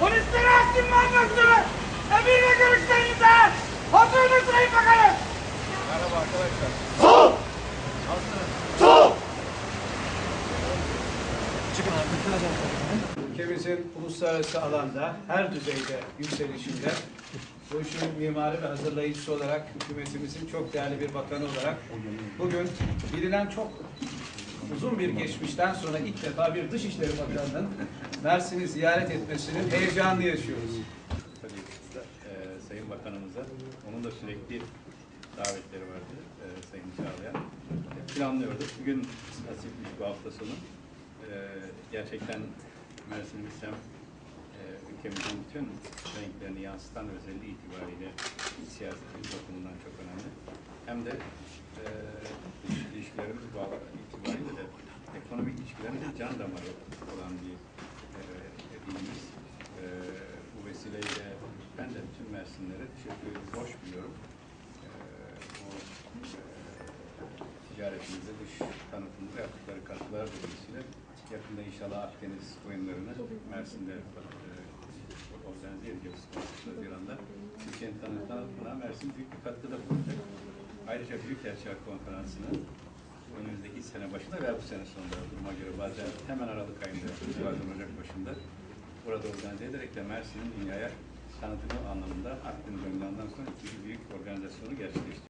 Polislere hakim varmasını emirle görüşlerinize hazır mı Sayın Bakanım? Merhaba arkadaşlar. Sol! Sol! Ülkemizin uluslararası alanda her düzeyde yükselişinde bu işin mimarı ve hazırlayıcısı olarak hükümetimizin çok değerli bir bakanı olarak bugün bilinen çok uzun bir geçmişten sonra ilk defa bir Dışişleri Bakanı'nın Mersin'i ziyaret etmesinin heyecanını yaşıyoruz. Tabii e, Sayın Bakanımıza, onun da sürekli davetleri vardı e, Sayın Çağlayan. Planlıyorduk. Bugün nasipmiş bu hafta sonu. E, gerçekten Mersin Hüsem e, ülkemizin bütün renklerini yansıtan özelliği itibariyle iç bakımından çok önemli. Hem de e, dış ilişkilerimiz bağlı itibariyle de ilişkilerimizin can damarı olan bir e, ilimiz. E, bu vesileyle ben de bütün Mersinlere teşekkür. Hoş biliyorum. E, bu e, ticaretimizde dış tanıtımda yaptıkları katkılar dolayısıyla yakında inşallah Akdeniz oyunlarını Mersin'de e, organize edeceğiz. Haziran'da. Türkiye'nin tanıtımına Mersin büyük bir katkıda bulunacak. Ayrıca Büyükelçiler Konferansı'nı önümüzdeki sene başında veya bu sene sonunda duruma göre bazen hemen Aralık ayında, bazen Ocak başında burada organize ederek de Mersin'in dünyaya tanıtımı anlamında Akdeniz oyunlarından sonra ikinci büyük organizasyonu gerçekleştiriyoruz.